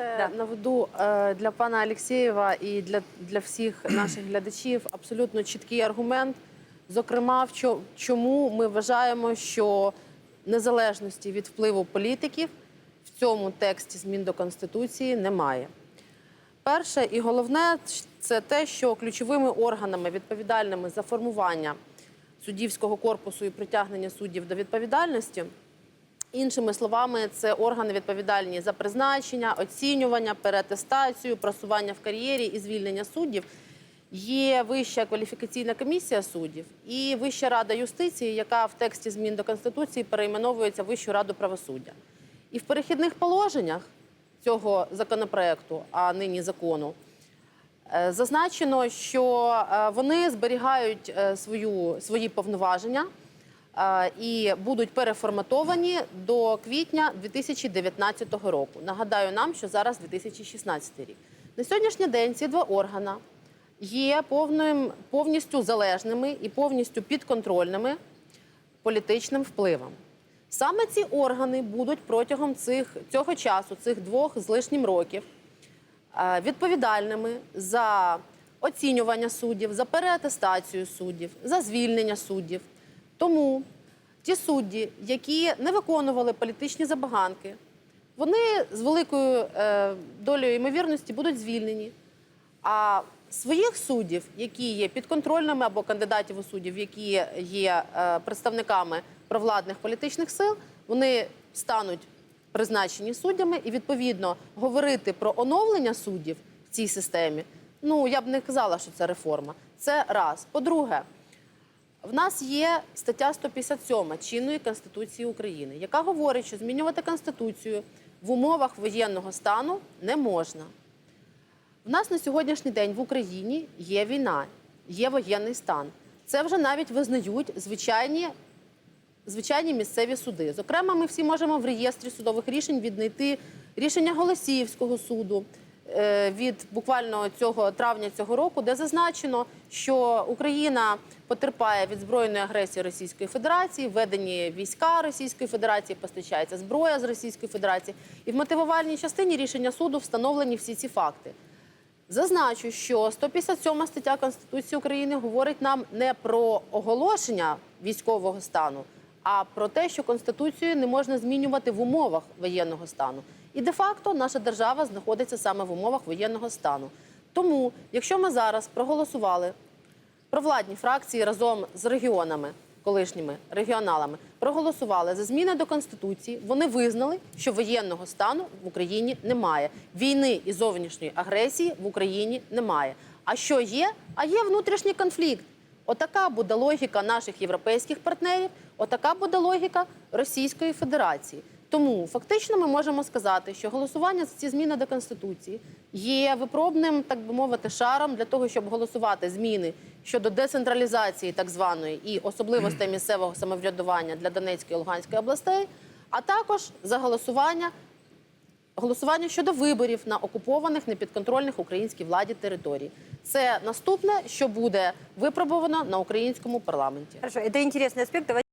Дозвольте Да. наведу е, для пана Алєксєєва і для, для всіх наших глядачів абсолютно чіткий аргумент. Зокрема, в чому ми вважаємо, що незалежності від впливу політиків в цьому тексті змін до конституції немає. Перше і головне це те, що ключовими органами, відповідальними за формування суддівського корпусу і притягнення суддів до відповідальності, іншими словами, це органи відповідальні за призначення, оцінювання, переатестацію, просування в кар'єрі і звільнення суддів. Є вища кваліфікаційна комісія суддів і Вища рада юстиції, яка в тексті змін до конституції перейменовується Вищу раду правосуддя. І в перехідних положеннях цього законопроекту, а нині закону, е, зазначено, що е, вони зберігають е, свою, свої повноваження і будуть переформатовані до квітня 2019 року. Нагадаю нам, що зараз 2016 рік. На сьогоднішній день ці два органи є повним, повністю залежними і повністю підконтрольними політичним впливом. Саме ці органи будуть протягом цих, цього часу, цих двох з лишнім років, відповідальними за оцінювання суддів, за переатестацію суддів, за звільнення суддів. Тому ті судді, які не виконували політичні забаганки, вони з великою е, долею ймовірності будуть звільнені. А своїх суддів, які є підконтрольними або кандидатів у суддів, які є е, представниками провладних політичних сил, вони стануть призначені суддями, і відповідно говорити про оновлення суддів в цій системі. Ну я б не казала, що це реформа. Це раз. По-друге, в нас є стаття 157 чинної Конституції України, яка говорить, що змінювати Конституцію в умовах воєнного стану не можна. В нас на сьогоднішній день в Україні є війна, є воєнний стан. Це вже навіть визнають звичайні, звичайні місцеві суди. Зокрема, ми всі можемо в реєстрі судових рішень віднайти рішення Голосіївського суду від буквально цього травня цього року, де зазначено, що Україна потерпає від збройної агресії Російської Федерації, введені війська Російської Федерації, постачається зброя з Російської Федерації. І в мотивувальній частині рішення суду встановлені всі ці факти. Зазначу, що 157 стаття Конституції України говорить нам не про оголошення військового стану, а про те, що Конституцію не можна змінювати в умовах воєнного стану. І де-факто наша держава знаходиться саме в умовах воєнного стану. Тому, якщо ми зараз проголосували провладні фракції разом з регіонами, колишніми регіоналами, проголосували за зміни до конституції. Вони визнали, що воєнного стану в Україні немає. Війни і зовнішньої агресії в Україні немає. А що є? А є внутрішній конфлікт. Отака буде логіка наших європейських партнерів, отака буде логіка Російської Федерації. Тому фактично ми можемо сказати, що голосування за ці зміни до конституції є випробним, так би мовити, шаром для того, щоб голосувати зміни щодо децентралізації так званої і особливостей місцевого самоврядування для Донецької і Луганської областей, а також за голосування голосування щодо виборів на окупованих непідконтрольних українській владі території. Це наступне, що буде випробовано на українському парламенті. Хорошо, это интересный аспект.